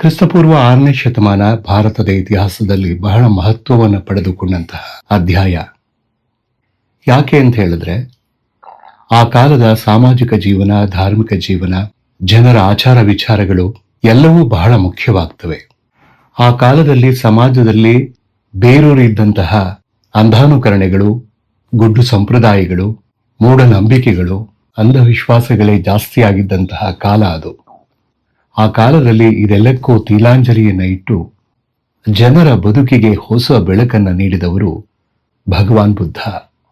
ಕ್ರಿಸ್ತಪೂರ್ವ ಆರನೇ ಶತಮಾನ ಭಾರತದ ಇತಿಹಾಸದಲ್ಲಿ ಬಹಳ ಮಹತ್ವವನ್ನು ಪಡೆದುಕೊಂಡಂತಹ ಅಧ್ಯಾಯ. ಯಾಕೆ ಅಂತ ಹೇಳಿದ್ರೆ, ಆ ಕಾಲದ ಸಾಮಾಜಿಕ ಜೀವನ, ಧಾರ್ಮಿಕ ಜೀವನ, ಜನರ ಆಚಾರ ವಿಚಾರಗಳು ಎಲ್ಲವೂ ಬಹಳ ಮುಖ್ಯವಾಗ್ತವೆ. ಆ ಕಾಲದಲ್ಲಿ ಸಮಾಜದಲ್ಲಿ ಬೇರೂರಿದ್ದಂತಹ ಅಂಧಾನುಕರಣೆಗಳು, ಗುಡ್ಡು ಸಂಪ್ರದಾಯಗಳು, ಮೂಢನಂಬಿಕೆಗಳು, ಅಂಧವಿಶ್ವಾಸಗಳೇ ಜಾಸ್ತಿಯಾಗಿದ್ದಂತಹ ಕಾಲ ಅದು. ಆ ಕಾಲದಲ್ಲಿ ಇದೆಲ್ಲಕ್ಕೂ ತಿಲಾಂಜಲಿಯನ್ನ ಇಟ್ಟು ಜನರ ಬದುಕಿಗೆ ಹೊಸ ಬೆಳಕನ್ನ ನೀಡಿದವರು ಭಗವಾನ್ ಬುದ್ಧ.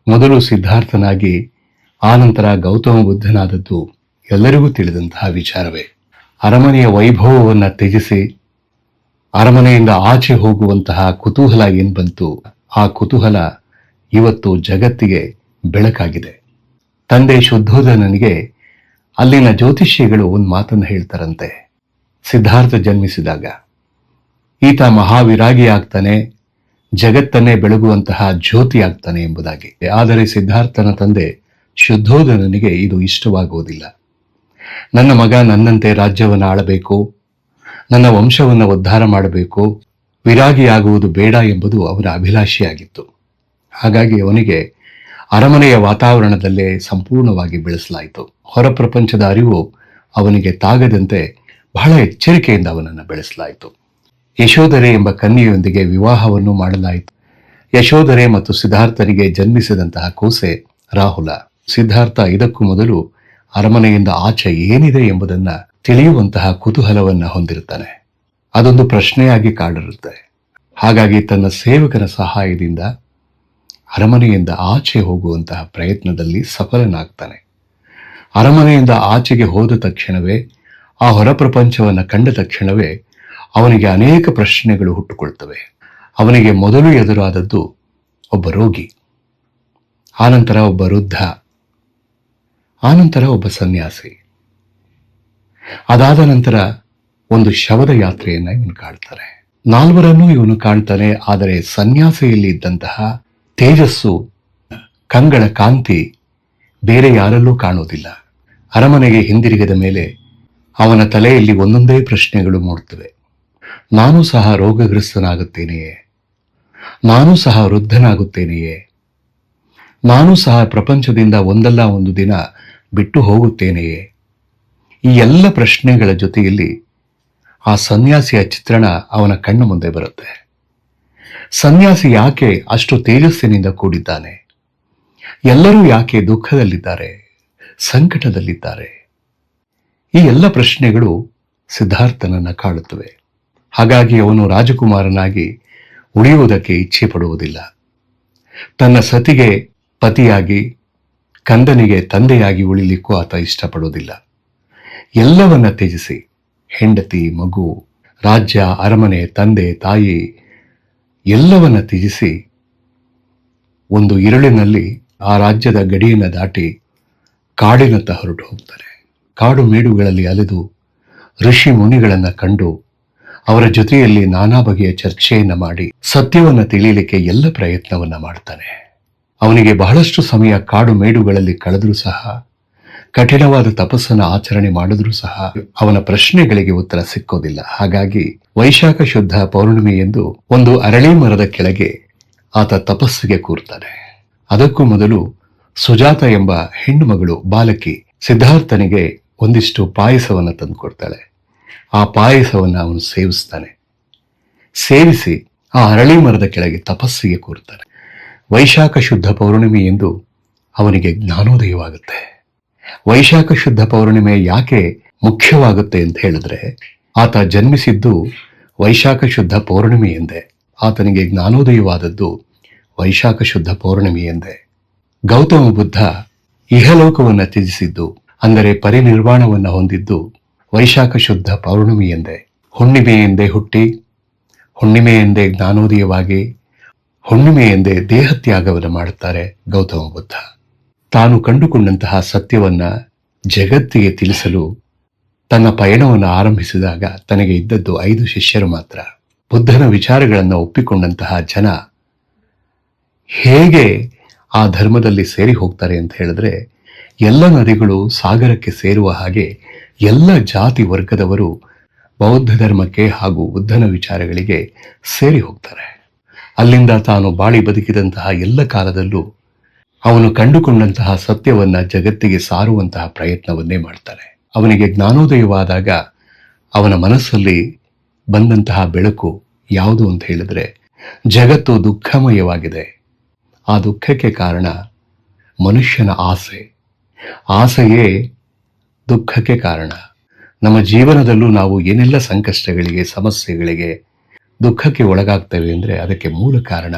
ಮೊದಲು ಸಿದ್ಧಾರ್ಥನಾಗಿ, ಆನಂತರ ಗೌತಮ ಬುದ್ಧನಾದದ್ದು ಎಲ್ಲರಿಗೂ ತಿಳಿದಂತಹ ವಿಚಾರವೇ. ಅರಮನೆಯ ವೈಭವವನ್ನ ತ್ಯಜಿಸಿ, ಅರಮನೆಯಿಂದ ಆಚೆ ಹೋಗುವಂತಹ ಕುತೂಹಲ ಏನ್ ಬಂತು, ಆ ಕುತೂಹಲ ಇವತ್ತು ಜಗತ್ತಿಗೆ ಬೆಳಕಾಗಿದೆ. ತಂದೆ ಶುದ್ಧೋಧನನಿಗೆ ಅಲ್ಲಿನ ಜ್ಯೋತಿಷಿಗಳು ಒಂದು ಮಾತನ್ನು ಹೇಳ್ತಾರಂತೆ. ಸಿದ್ಧಾರ್ಥ ಜನ್ಮಿಸಿದಾಗ ಈತ ಮಹಾವಿರಾಗಿ ಆಗ್ತಾನೆ, ಜಗತ್ತನ್ನೇ ಬೆಳಗುವಂತಹ ಜ್ಯೋತಿ ಆಗ್ತಾನೆ ಎಂಬುದಾಗಿ. ಆದರೆ ಸಿದ್ಧಾರ್ಥನ ತಂದೆ ಶುದ್ಧೋಧನನಿಗೆ ಇದು ಇಷ್ಟವಾಗುವುದಿಲ್ಲ. ನನ್ನ ಮಗ ನನ್ನಂತೆ ರಾಜ್ಯವನ್ನು ಆಳಬೇಕು, ನನ್ನ ವಂಶವನ್ನು ಉದ್ಧಾರ ಮಾಡಬೇಕು, ವಿರಾಗಿಯಾಗುವುದು ಬೇಡ ಎಂಬುದು ಅವರ ಅಭಿಲಾಷೆಯಾಗಿತ್ತು. ಹಾಗಾಗಿ ಅವನಿಗೆ ಅರಮನೆಯ ವಾತಾವರಣದಲ್ಲೇ ಸಂಪೂರ್ಣವಾಗಿ ಬೆಳೆಸಲಾಯಿತು. ಹೊರ ಪ್ರಪಂಚದ ಅರಿವು ಅವನಿಗೆ ತಾಗದಂತೆ ಬಹಳ ಎಚ್ಚರಿಕೆಯಿಂದ ಅವನನ್ನು ಬೆಳೆಸಲಾಯಿತು. ಯಶೋಧರೆ ಎಂಬ ಕನ್ಯೆಯೊಂದಿಗೆ ವಿವಾಹವನ್ನು ಮಾಡಲಾಯಿತು. ಯಶೋಧರೆ ಮತ್ತು ಸಿದ್ಧಾರ್ಥನಿಗೆ ಜನ್ಮಿಸಿದಂತಹ ಕೂಸೆ ರಾಹುಲ. ಸಿದ್ಧಾರ್ಥ ಇದಕ್ಕೂ ಮೊದಲು ಅರಮನೆಯಿಂದ ಆಚೆ ಏನಿದೆ ಎಂಬುದನ್ನ ತಿಳಿಯುವಂತಹ ಕುತೂಹಲವನ್ನು ಹೊಂದಿರುತ್ತಾನೆ. ಅದೊಂದು ಪ್ರಶ್ನೆಯಾಗಿ ಕಾಡಿರುತ್ತೆ. ಹಾಗಾಗಿ ತನ್ನ ಸೇವಕನ ಸಹಾಯದಿಂದ ಅರಮನೆಯಿಂದ ಆಚೆ ಹೋಗುವಂತಹ ಪ್ರಯತ್ನದಲ್ಲಿ ಸಫಲನಾಗ್ತಾನೆ. ಅರಮನೆಯಿಂದ ಆಚೆಗೆ ಹೋದ ತಕ್ಷಣವೇ ಆ ಹೊರ ಪ್ರಪಂಚವನ್ನು ಕಂಡ ತಕ್ಷಣವೇ ಅವನಿಗೆ ಅನೇಕ ಪ್ರಶ್ನೆಗಳು ಹುಟ್ಟುಕೊಳ್ತವೆ. ಅವನಿಗೆ ಮೊದಲು ಎದುರಾದದ್ದು ಒಬ್ಬ ರೋಗಿ, ಆನಂತರ ಒಬ್ಬ ವೃದ್ಧ, ಆನಂತರ ಒಬ್ಬ ಸನ್ಯಾಸಿ. ಅದಾದ ನಂತರ ಒಂದು ಶವದ ಯಾತ್ರೆಯನ್ನು ಇವನು ಕಾಣ್ತಾನೆ. ನಾಲ್ವರನ್ನೂ ಇವನು ಕಾಣ್ತಾನೆ, ಆದರೆ ಸನ್ಯಾಸಿಯಲ್ಲಿ ಇದ್ದಂತಹ ತೇಜಸ್ಸು, ಕಂಗಳ ಕಾಂತಿ ಬೇರೆ ಯಾರಲ್ಲೂ ಕಾಣುವುದಿಲ್ಲ ಅರಮನೆಗೆ ಹಿಂದಿರುಗಿದ ಮೇಲೆ ಅವನ ತಲೆಯಲ್ಲಿ ಒಂದೊಂದೇ ಪ್ರಶ್ನೆಗಳು ಮೂಡುತ್ತವೆ. ನಾನು ಸಹ ರೋಗಗ್ರಸ್ತನಾಗುತ್ತೇನೆಯೇ? ನಾನು ಸಹ ವೃದ್ಧನಾಗುತ್ತೇನೆಯೇ? ನಾನು ಸಹ ಪ್ರಪಂಚದಿಂದ ಒಂದಲ್ಲ ಒಂದು ದಿನ ಬಿಟ್ಟು ಹೋಗುತ್ತೇನೆಯೇ? ಈ ಎಲ್ಲ ಪ್ರಶ್ನೆಗಳ ಜೊತೆಯಲ್ಲಿ ಆ ಸನ್ಯಾಸಿಯ ಚಿತ್ರಣ ಅವನ ಕಣ್ಣು ಮುಂದೆ ಬರುತ್ತೆ. ಸನ್ಯಾಸಿ ಯಾಕೆ ಅಷ್ಟು ತೇಜಸ್ಸಿನಿಂದ ಕೂಡಿದ್ದಾನೆ? ಎಲ್ಲರೂ ಯಾಕೆ ದುಃಖದಲ್ಲಿದ್ದಾರೆ, ಸಂಕಟದಲ್ಲಿದ್ದಾರೆ? ಈ ಎಲ್ಲ ಪ್ರಶ್ನೆಗಳು ಸಿದ್ಧಾರ್ಥನನ್ನ ಕಾಡುತ್ತವೆ. ಹಾಗಾಗಿ ಅವನು ರಾಜಕುಮಾರನಾಗಿ ಉಳಿಯುವುದಕ್ಕೆ ಇಚ್ಛೆ ಪಡುವುದಿಲ್ಲ. ತನ್ನ ಸತಿಗೆ ಪತಿಯಾಗಿ, ಕಂದನಿಗೆ ತಂದೆಯಾಗಿ ಉಳಿಲಿಕ್ಕೂ ಆತ ಇಷ್ಟಪಡುವುದಿಲ್ಲ. ಎಲ್ಲವನ್ನ ತ್ಯಜಿಸಿ, ಹೆಂಡತಿ, ಮಗು, ರಾಜ್ಯ, ಅರಮನೆ, ತಂದೆ, ತಾಯಿ, ಎಲ್ಲವನ್ನ ತ್ಯಜಿಸಿ ಒಂದು ಇರುಳಿನಲ್ಲಿ ಆ ರಾಜ್ಯದ ಗಡಿಯನ್ನು ದಾಟಿ ಕಾಡಿನತ್ತ ಹೊರಟು ಹೋಗ್ತಾರೆ. ಕಾಡು ಮೇಡುಗಳಲ್ಲಿ ಅಲೆದು ಋಷಿ ಮುನಿಗಳನ್ನು ಕಂಡು ಅವರ ಜೊತೆಯಲ್ಲಿ ನಾನಾ ಬಗೆಯ ಚರ್ಚೆಯನ್ನು ಮಾಡಿ ಸತ್ಯವನ್ನ ತಿಳಿಯಲಿಕ್ಕೆ ಎಲ್ಲ ಪ್ರಯತ್ನವನ್ನ ಮಾಡ್ತಾನೆ. ಅವನಿಗೆ ಬಹಳಷ್ಟು ಸಮಯ ಕಾಡು ಮೇಡುಗಳಲ್ಲಿ ಕಳೆದರೂ ಸಹ, ಕಠಿಣವಾದ ತಪಸ್ಸನ್ನು ಆಚರಣೆ ಮಾಡಿದ್ರೂ ಸಹ ಅವನ ಪ್ರಶ್ನೆಗಳಿಗೆ ಉತ್ತರ ಸಿಕ್ಕೋದಿಲ್ಲ. ಹಾಗಾಗಿ ವೈಶಾಖ ಶುದ್ಧ ಪೌರ್ಣಿಮೆ ಎಂದು ಒಂದು ಅರಳಿ ಮರದ ಕೆಳಗೆ ಆತ ತಪಸ್ಸಿಗೆ ಕೂರ್ತಾನೆ. ಅದಕ್ಕೂ ಮೊದಲು ಸುಜಾತ ಎಂಬ ಹೆಣ್ಣು ಮಗಳು ಬಾಲಕಿ ಸಿದ್ಧಾರ್ಥನಿಗೆ ಒಂದಿಷ್ಟು ಪಾಯಸವನ್ನು ತಂದುಕೊಡ್ತಾಳೆ. ಆ ಪಾಯಸವನ್ನು ಅವನು ಸೇವಿಸ್ತಾನೆ. ಸೇವಿಸಿ ಆ ಅರಳಿ ಮರದ ಕೆಳಗೆ ತಪಸ್ಸಿಗೆ ಕೂರುತ್ತಾನೆ ವೈಶಾಖ ಶುದ್ಧ ಪೌರ್ಣಿಮೆ ಎಂದು ಅವನಿಗೆ ಜ್ಞಾನೋದಯವಾಗುತ್ತೆ. ವೈಶಾಖ ಶುದ್ಧ ಪೌರ್ಣಿಮೆ ಯಾಕೆ ಮುಖ್ಯವಾಗುತ್ತೆ ಅಂತ ಹೇಳಿದ್ರೆ, ಆತ ಜನ್ಮಿಸಿದ್ದು ವೈಶಾಖ ಶುದ್ಧ ಪೌರ್ಣಿಮೆ ಎಂದೆ. ಆತನಿಗೆ ಜ್ಞಾನೋದಯವಾದದ್ದು ವೈಶಾಖ ಶುದ್ಧ ಪೌರ್ಣಿಮೆ ಎಂದೆ. ಗೌತಮ ಬುದ್ಧ ಇಹಲೋಕವನ್ನು ತ್ಯಜಿಸಿದ್ದು ಅಂದರೆ ಪರಿನಿರ್ವಾಣವನ್ನು ಹೊಂದಿದ್ದು ವೈಶಾಖ ಶುದ್ಧ ಪೌರ್ಣಿಮೆ ಎಂದೇ. ಹುಣ್ಣಿಮೆ ಎಂದೇ ಹುಟ್ಟಿ, ಹುಣ್ಣಿಮೆ ಎಂದೇ ಜ್ಞಾನೋದಯವಾಗಿ, ಹುಣ್ಣಿಮೆ ಎಂದೇ ದೇಹತ್ಯಾಗವನ್ನು ಮಾಡುತ್ತಾರೆ ಗೌತಮ ಬುದ್ಧ. ತಾನು ಕಂಡುಕೊಂಡಂತಹ ಸತ್ಯವನ್ನ ಜಗತ್ತಿಗೆ ತಿಳಿಸಲು ತನ್ನ ಪಯಣವನ್ನು ಆರಂಭಿಸಿದಾಗ ತನಗೆ ಇದ್ದದ್ದು ಐದು ಶಿಷ್ಯರು ಮಾತ್ರ. ಬುದ್ಧನ ವಿಚಾರಗಳನ್ನು ಒಪ್ಪಿಕೊಂಡಂತಹ ಜನ ಹೇಗೆ ಆ ಧರ್ಮದಲ್ಲಿ ಸೇರಿ ಹೋಗ್ತಾರೆ ಅಂತ ಹೇಳಿದ್ರೆ ಎಲ್ಲ ನದಿಗಳು ಸಾಗರಕ್ಕೆ ಸೇರುವ ಹಾಗೆ ಎಲ್ಲ ಜಾತಿ ವರ್ಗದವರು ಬೌದ್ಧ ಧರ್ಮಕ್ಕೆ ಹಾಗೂ ಬುದ್ಧನ ವಿಚಾರಗಳಿಗೆ ಸೇರಿ ಹೋಗ್ತಾರೆ. ಅಲ್ಲಿಂದ ತಾನು ಬಾಳಿ ಬದುಕಿದಂತಹ ಎಲ್ಲ ಕಾಲದಲ್ಲೂ ಅವನು ಕಂಡುಕೊಂಡಂತಹ ಸತ್ಯವನ್ನ ಜಗತ್ತಿಗೆ ಸಾರುವಂತಹ ಪ್ರಯತ್ನವನ್ನೇ ಮಾಡ್ತಾರೆ ಅವನಿಗೆ ಜ್ಞಾನೋದಯವಾದಾಗ ಅವನ ಮನಸ್ಸಲ್ಲಿ ಬಂದಂತಹ ಬೆಳಕು ಯಾವುದು ಅಂತ ಹೇಳಿದ್ರೆ ಜಗತ್ತು ದುಃಖಮಯವಾಗಿದೆ. ಆ ದುಃಖಕ್ಕೆ ಕಾರಣ ಮನುಷ್ಯನ ಆಸೆ. ಆಸೆಯೇ ದುಃಖಕ್ಕೆ ಕಾರಣ. ನಮ್ಮ ಜೀವನದಲ್ಲೂ ನಾವು ಏನೆಲ್ಲ ಸಂಕಷ್ಟಗಳಿಗೆ, ಸಮಸ್ಯೆಗಳಿಗೆ ದುಃಖಕ್ಕೆ ಒಳಗಾಗ್ತೇವೆ ಅಂದರೆ ಅದಕ್ಕೆ ಮೂಲ ಕಾರಣ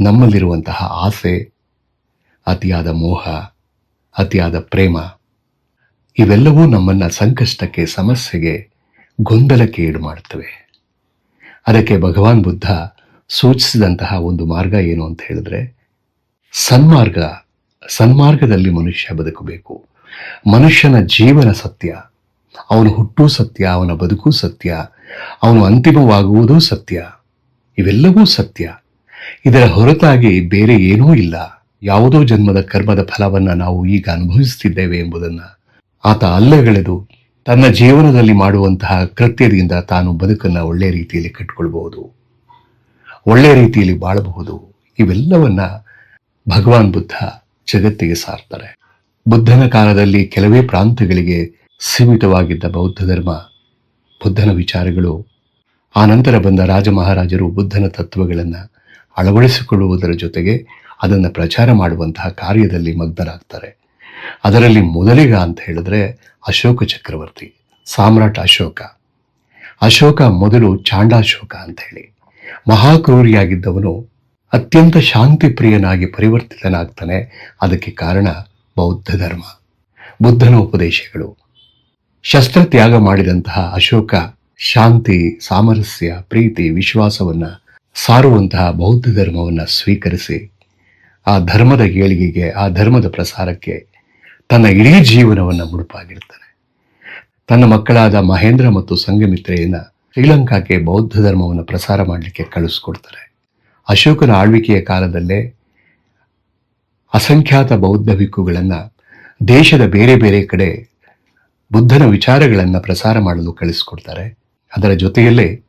ನಮ್ಮಲ್ಲಿರುವಂತಹ ಆಸೆ, ಅತಿಯಾದ ಮೋಹ, ಅತಿಯಾದ ಪ್ರೇಮ. ಇವೆಲ್ಲವೂ ನಮ್ಮನ್ನ ಸಂಕಷ್ಟಕ್ಕೆ, ಸಮಸ್ಯೆಗೆ ಗೊಂದಲಕ್ಕೆ ಈಡು ಮಾಡುತ್ತವೆ. ಅದಕ್ಕೆ ಭಗವಾನ್ ಬುದ್ಧ ಸೂಚಿಸಿದಂತಹ ಒಂದು ಮಾರ್ಗ ಏನು ಅಂತ ಹೇಳಿದ್ರೆ, ಸನ್ಮಾರ್ಗ ಸನ್ಮಾರ್ಗದಲ್ಲಿ ಮನುಷ್ಯ ಬದುಕಬೇಕು. ಮನುಷ್ಯನ ಜೀವನ ಸತ್ಯ, ಅವನು ಹುಟ್ಟು ಸತ್ಯ, ಅವನ ಬದುಕು ಸತ್ಯ, ಅವನು ಅಂತಿಮವಾಗುವುದೂ ಸತ್ಯ, ಇವೆಲ್ಲವೂ ಸತ್ಯ. ಇದರ ಹೊರತಾಗಿ ಬೇರೆ ಏನೂ ಇಲ್ಲ. ಯಾವುದೋ ಜನ್ಮದ ಕರ್ಮದ ಫಲವನ್ನ ನಾವು ಈಗ ಅನುಭವಿಸುತ್ತಿದ್ದೇವೆ ಎಂಬುದನ್ನ ಆತ ಅಲ್ಲಗಳೆದು ತನ್ನ ಜೀವನದಲ್ಲಿ ಮಾಡುವಂತಹ ಕೃತ್ಯದಿಂದ ತಾನು ಬದುಕನ್ನ ಒಳ್ಳೆ ರೀತಿಯಲ್ಲಿ ಕಟ್ಟಿಕೊಳ್ಬಹುದು. ಒಳ್ಳೆ ರೀತಿಯಲ್ಲಿ ಬಾಳಬಹುದು. ಇವೆಲ್ಲವನ್ನ ಭಗವಾನ್ ಬುದ್ಧ ಜಗತ್ತಿಗೆ ಸಾರ್ತಾರೆ. ಬುದ್ಧನ ಕಾಲದಲ್ಲಿ ಕೆಲವೇ ಪ್ರಾಂತ್ಯಗಳಿಗೆ ಸೀಮಿತವಾಗಿದ್ದ ಬೌದ್ಧ ಧರ್ಮ, ಬುದ್ಧನ ವಿಚಾರಗಳು, ಆ ನಂತರ ಬಂದ ರಾಜ ಮಹಾರಾಜರು ಬುದ್ಧನ ತತ್ವಗಳನ್ನು ಅಳವಡಿಸಿಕೊಳ್ಳುವುದರ ಜೊತೆಗೆ ಅದನ್ನು ಪ್ರಚಾರ ಮಾಡುವಂತಹ ಕಾರ್ಯದಲ್ಲಿ ಮಗ್ನರಾಗ್ತಾರೆ. ಅದರಲ್ಲಿ ಮೊದಲಿಗ ಅಂತ ಹೇಳಿದ್ರೆ ಅಶೋಕ ಚಕ್ರವರ್ತಿ, ಸಾಮ್ರಾಟ್ ಅಶೋಕ. ಅಶೋಕ ಮೊದಲು ಚಾಂಡಾಶೋಕ ಅಂತ ಹೇಳಿ. ಮಹಾಕ್ರೂರಿಯಾಗಿದ್ದವನು ಅತ್ಯಂತ ಶಾಂತಿ ಪ್ರಿಯನಾಗಿ ಪರಿವರ್ತಿತನಾಗ್ತಾನೆ. ಅದಕ್ಕೆ ಕಾರಣ ಬೌದ್ಧ ಧರ್ಮ. ಬುದ್ಧನ ಉಪದೇಶಗಳು. ಶಸ್ತ್ರತ್ಯಾಗ ಮಾಡಿದಂತಹ ಅಶೋಕ ಶಾಂತಿ, ಸಾಮರಸ್ಯ, ಪ್ರೀತಿ, ವಿಶ್ವಾಸವನ್ನ ಸಾರುವಂತಹ ಬೌದ್ಧ ಧರ್ಮವನ್ನ ಸ್ವೀಕರಿಸಿ, ಆ ಧರ್ಮದ ಏಳಿಗೆಗೆ, ಆ ಧರ್ಮದ ಪ್ರಸಾರಕ್ಕೆ ತನ್ನ ಇಡೀ ಜೀವನವನ್ನ ಮುಡುಪಾಗಿರ್ತಾನೆ ತನ್ನ ಮಕ್ಕಳಾದ ಮಹೇಂದ್ರ ಮತ್ತು ಸಂಗಮಿತ್ರೆಯನ್ನ ಶ್ರೀಲಂಕಾಕ್ಕೆ ಬೌದ್ಧ ಧರ್ಮವನ್ನು ಪ್ರಸಾರ ಮಾಡಲಿಕ್ಕೆ ಕಳಿಸ್ಕೊಡ್ತಾರೆ ಅಶೋಕನ ಆಳ್ವಿಕೆಯ ಕಾಲದಲ್ಲೇ ಅಸಂಖ್ಯಾತ ಬೌದ್ಧ ಭಿಕ್ಕುಗಳನ್ನು ದೇಶದ ಬೇರೆ ಬೇರೆ ಕಡೆ ಬುದ್ಧನ ವಿಚಾರಗಳನ್ನು ಪ್ರಸಾರ ಮಾಡಲು ಕಳಿಸಿಕೊಡ್ತಾರೆ. ಅದರ ಜೊತೆಯಲ್ಲೇ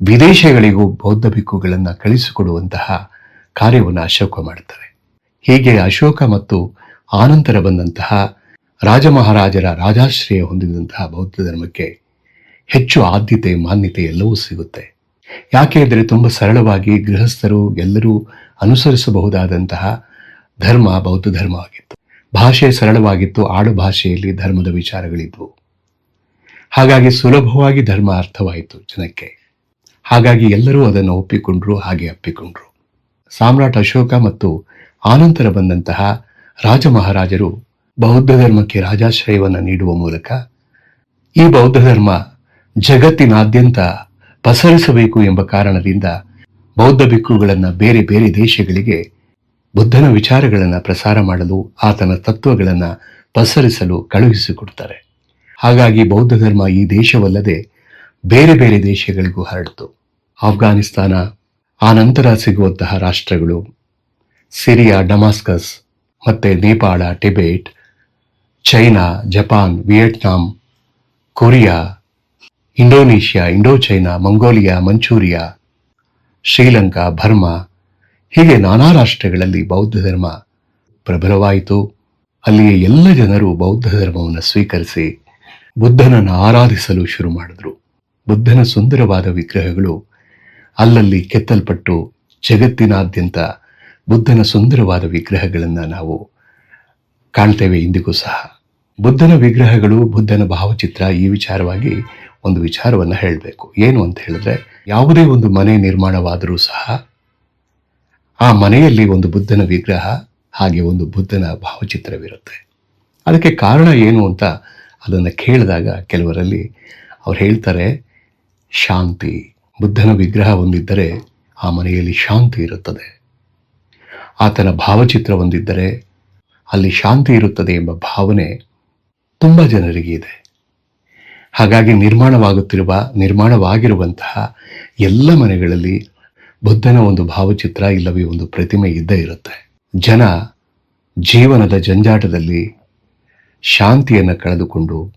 ವಿದೇಶಗಳಿಗೂ ಬೌದ್ಧ ಭಿಕ್ಕುಗಳನ್ನು ಕಳಿಸಿಕೊಡುವಂತಹ ಕಾರ್ಯವನ್ನು ಅಶೋಕ ಮಾಡ್ತಾರೆ. ಹೀಗೆ ಅಶೋಕ ಮತ್ತು ಆನಂತರ ಬಂದಂತಹ ರಾಜಮಹಾರಾಜರ ರಾಜಾಶ್ರಯ ಹೊಂದಿದಂತಹ ಬೌದ್ಧ ಧರ್ಮಕ್ಕೆ ಹೆಚ್ಚು ಆದ್ಯತೆ, ಮಾನ್ಯತೆ ಎಲ್ಲವೂ ಸಿಗುತ್ತೆ. ಯಾಕೆ ಅಂದರೆ ತುಂಬ ಸರಳವಾಗಿ ಗೃಹಸ್ಥರು ಎಲ್ಲರೂ ಅನುಸರಿಸಬಹುದಾದಂತಹ ಧರ್ಮ, ಬೌದ್ಧ ಧರ್ಮವಾಗಿತ್ತು. ಭಾಷೆ ಸರಳವಾಗಿತ್ತು, ಆಡು ಭಾಷೆಯಲ್ಲಿ ಧರ್ಮದ ವಿಚಾರಗಳಿದ್ವು. ಹಾಗಾಗಿ ಸುಲಭವಾಗಿ ಧರ್ಮ ಅರ್ಥವಾಯಿತು ಜನಕ್ಕೆ. ಹಾಗಾಗಿ ಎಲ್ಲರೂ ಅದನ್ನು ಒಪ್ಪಿಕೊಂಡ್ರು, ಹಾಗೆ ಅಪ್ಪಿಕೊಂಡ್ರು. ಸಾಮ್ರಾಟ್ ಅಶೋಕ ಮತ್ತು ಆನಂತರ ಬಂದಂತಹ ರಾಜ ಮಹಾರಾಜರು ಬೌದ್ಧ ಧರ್ಮಕ್ಕೆ ರಾಜಾಶ್ರಯವನ್ನು ನೀಡುವ ಮೂಲಕ ಈ ಬೌದ್ಧ ಧರ್ಮ ಜಗತ್ತಿನಾದ್ಯಂತ ಪಸರಿಸಬೇಕು ಎಂಬ ಕಾರಣದಿಂದ ಬೌದ್ಧ ಭಿಕ್ಕುಗಳನ್ನು ಬೇರೆ ಬೇರೆ ದೇಶಗಳಿಗೆ ಬುದ್ಧನ ವಿಚಾರಗಳನ್ನು ಪ್ರಸಾರ ಮಾಡಲು ಆತನ ತತ್ವಗಳನ್ನು ಪಸರಿಸಲು ಕಳುಹಿಸಿಕೊಡ್ತಾರೆ. ಹಾಗಾಗಿ ಬೌದ್ಧ ಧರ್ಮ ಈ ದೇಶವಲ್ಲದೆ ಬೇರೆ ಬೇರೆ ದೇಶಗಳಿಗೂ ಹರಡಿತು. ಆಫ್ಘಾನಿಸ್ತಾನ, ಆ ನಂತರ ಸಿಗುವಂತಹ ರಾಷ್ಟ್ರಗಳು ಸಿರಿಯಾ, ಡಮಾಸ್ಕಸ್, ಮತ್ತು Nepal, Tibet, China, Japan, Vietnam, Korea Indonesia Indochina Mongolia, Manchuria, Sri Lanka, Burma, ಹೀಗೆ ನಾನಾ ರಾಷ್ಟ್ರಗಳಲ್ಲಿ ಬೌದ್ಧ ಧರ್ಮ ಪ್ರಬಲವಾಯಿತು. ಅಲ್ಲಿಯ ಎಲ್ಲ ಜನರು ಬೌದ್ಧ ಧರ್ಮವನ್ನು ಸ್ವೀಕರಿಸಿ ಬುದ್ಧನನ್ನು ಆರಾಧಿಸಲು ಶುರು ಮಾಡಿದ್ರು. ಬುದ್ಧನ ಸುಂದರವಾದ ವಿಗ್ರಹಗಳು ಅಲ್ಲಲ್ಲಿ ಕೆತ್ತಲ್ಪಟ್ಟು ಜಗತ್ತಿನಾದ್ಯಂತ ಬುದ್ಧನ ಸುಂದರವಾದ ವಿಗ್ರಹಗಳನ್ನು ನಾವು ಕಾಣ್ತೇವೆ ಇಂದಿಗೂ ಸಹ. ಬುದ್ಧನ ವಿಗ್ರಹಗಳು ಬುದ್ಧನ ಭಾವಚಿತ್ರ ಈ ವಿಚಾರವಾಗಿ ಒಂದು ವಿಚಾರವನ್ನು ಹೇಳಬೇಕು. ಏನು ಅಂತ ಹೇಳಿದ್ರೆ, ಯಾವುದೇ ಒಂದು ಮನೆ ನಿರ್ಮಾಣವಾದರೂ ಸಹ, ಆ ಮನೆಯಲ್ಲಿ ಒಂದು ಬುದ್ಧನ ವಿಗ್ರಹ, ಹಾಗೆ ಒಂದು ಬುದ್ಧನ ಭಾವಚಿತ್ರವಿರುತ್ತೆ. ಅದಕ್ಕೆ ಕಾರಣ ಏನು ಅಂತ ಅದನ್ನು ಕೇಳಿದಾಗ ಕೆಲವರಲ್ಲಿ ಅವ್ರು ಹೇಳ್ತಾರೆ, ಶಾಂತಿ, ಬುದ್ಧನ ವಿಗ್ರಹ ಒಂದಿದ್ದರೆ ಆ ಮನೆಯಲ್ಲಿ ಶಾಂತಿ ಇರುತ್ತದೆ. ಆತನ ಭಾವಚಿತ್ರ ಒಂದಿದ್ದರೆ ಅಲ್ಲಿ ಶಾಂತಿ ಇರುತ್ತದೆ ಎಂಬ ಭಾವನೆ ತುಂಬ ಜನರಿಗೆ ಇದೆ. ಹಾಗಾಗಿ ನಿರ್ಮಾಣವಾಗುತ್ತಿರುವ, ನಿರ್ಮಾಣವಾಗಿರುವಂತಹ ಎಲ್ಲ ಮನೆಗಳಲ್ಲಿ ಬುದ್ಧನ ಒಂದು ಭಾವಚಿತ್ರ ಇಲ್ಲವೇ ಒಂದು ಪ್ರತಿಮೆ ಇದ್ದೇ ಇರುತ್ತೆ. ಜನ ಜೀವನದ ಜಂಜಾಟದಲ್ಲಿ ಶಾಂತಿಯನ್ನು ಕಳೆದುಕೊಂಡು,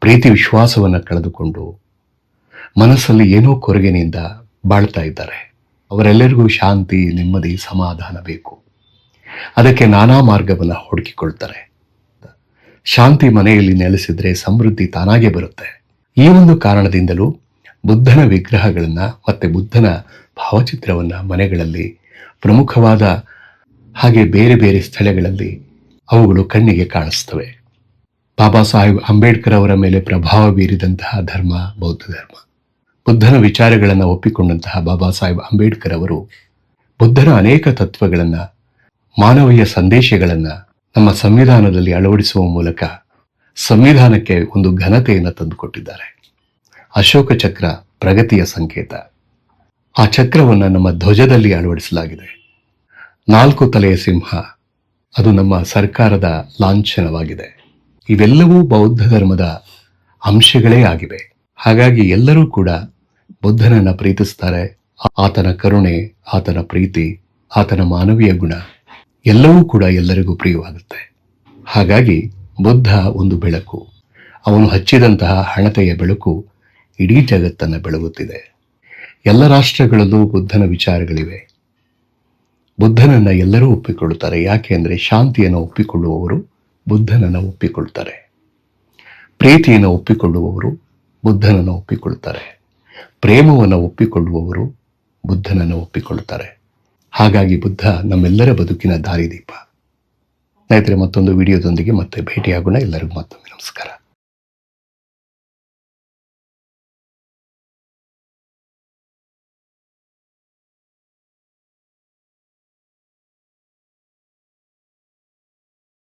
ಪ್ರೀತಿ ವಿಶ್ವಾಸವನ್ನು ಕಳೆದುಕೊಂಡು ಮನಸ್ಸಲ್ಲಿ ಏನೋ ಕೊರಗಿನಿಂದ ಬಾಳ್ತಾ ಇದ್ದಾರೆ. ಅವರೆಲ್ಲರಿಗೂ ಶಾಂತಿ, ನೆಮ್ಮದಿ, ಸಮಾಧಾನ ಬೇಕು. ಅದಕ್ಕೆ ನಾನಾ ಮಾರ್ಗವನ್ನು ಹುಡುಕಿಕೊಳ್ತಾರೆ. ಶಾಂತಿ ಮನೆಯಲ್ಲಿ ನೆಲೆಸಿದ್ರೆ ಸಮೃದ್ಧಿ ತಾನಾಗೆ ಬರುತ್ತೆ. ಈ ಒಂದು ಕಾರಣದಿಂದಲೂ ಬುದ್ಧನ ವಿಗ್ರಹಗಳನ್ನ ಮತ್ತೆ ಬುದ್ಧನ ಭಾವಚಿತ್ರವನ್ನ ಮನೆಗಳಲ್ಲಿ ಪ್ರಮುಖವಾದ ಹಾಗೆ ಬೇರೆ ಬೇರೆ ಸ್ಥಳಗಳಲ್ಲಿ ಅವುಗಳು ಕಣ್ಣಿಗೆ ಕಾಣಿಸ್ತವೆ. ಬಾಬಾ ಸಾಹೇಬ್ ಅಂಬೇಡ್ಕರ್ ಅವರ ಮೇಲೆ ಪ್ರಭಾವ ಬೀರಿದಂತಹ ಧರ್ಮ, ಬೌದ್ಧ ಧರ್ಮ. ಬುದ್ಧನ ವಿಚಾರಗಳನ್ನು ಒಪ್ಪಿಕೊಂಡಂತಹ ಬಾಬಾ ಸಾಹೇಬ್ ಅಂಬೇಡ್ಕರ್ ಅವರು ಬುದ್ಧನ ಅನೇಕ ತತ್ವಗಳನ್ನು, ಮಾನವೀಯ ಸಂದೇಶಗಳನ್ನು ನಮ್ಮ ಸಂವಿಧಾನದಲ್ಲಿ ಅಳವಡಿಸುವ ಮೂಲಕ ಸಂವಿಧಾನಕ್ಕೆ ಒಂದು ಘನತೆಯನ್ನು ತಂದುಕೊಟ್ಟಿದ್ದಾರೆ. ಅಶೋಕ ಚಕ್ರ ಪ್ರಗತಿಯ ಸಂಕೇತ. ಆ ಚಕ್ರವನ್ನು ನಮ್ಮ ಧ್ವಜದಲ್ಲಿ ಅಳವಡಿಸಲಾಗಿದೆ. ನಾಲ್ಕು ತಲೆಯ ಸಿಂಹ, ಅದು ನಮ್ಮ ಸರ್ಕಾರದ ಲಾಂಛನವಾಗಿದೆ. ಇವೆಲ್ಲವೂ ಬೌದ್ಧ ಧರ್ಮದ ಅಂಶಗಳೇ ಆಗಿವೆ. ಹಾಗಾಗಿ ಎಲ್ಲರೂ ಕೂಡ ಬುದ್ಧನನ್ನ ಪ್ರೀತಿಸ್ತಾರೆ. ಆತನ ಕರುಣೆ, ಆತನ ಪ್ರೀತಿ, ಆತನ ಮಾನವೀಯ ಗುಣ ಎಲ್ಲವೂ ಕೂಡ ಎಲ್ಲರಿಗೂ ಪ್ರಿಯವಾಗುತ್ತೆ. ಹಾಗಾಗಿ ಬುದ್ಧ ಒಂದು ಬೆಳಕು. ಅವನು ಹಚ್ಚಿದಂತಹ ಹಣತೆಯ ಬೆಳಕು ಇಡೀ ಜಗತ್ತನ್ನು ಬೆಳಗುತ್ತಿದೆ. ಎಲ್ಲ ರಾಷ್ಟ್ರಗಳಲ್ಲೂ ಬುದ್ಧನ ವಿಚಾರಗಳಿವೆ. ಬುದ್ಧನನ್ನು ಎಲ್ಲರೂ ಒಪ್ಪಿಕೊಳ್ಳುತ್ತಾರೆ. ಯಾಕೆ ಅಂದರೆ ಶಾಂತಿಯನ್ನು ಒಪ್ಪಿಕೊಳ್ಳುವವರು ಬುದ್ಧನನ್ನು ಒಪ್ಪಿಕೊಳ್ತಾರೆ ಪ್ರೀತಿಯನ್ನು ಒಪ್ಪಿಕೊಳ್ಳುವವರು ಬುದ್ಧನನ್ನು ಒಪ್ಪಿಕೊಳ್ಳುತ್ತಾರೆ. ಪ್ರೇಮವನ್ನು ಒಪ್ಪಿಕೊಳ್ಳುವವರು ಬುದ್ಧನನ್ನು ಒಪ್ಪಿಕೊಳ್ಳುತ್ತಾರೆ. ಹಾಗಾಗಿ ಬುದ್ಧ ನಮ್ಮೆಲ್ಲರ ಬದುಕಿನ ದಾರಿದೀಪ. ಸ್ನೇಹಿತರೆ ಮತ್ತೊಂದು ವಿಡಿಯೋದೊಂದಿಗೆ ಮತ್ತೆ ಭೇಟಿಯಾಗೋಣ. ಎಲ್ಲರಿಗೂ ಮತ್ತೊಮ್ಮೆ ನಮಸ್ಕಾರ.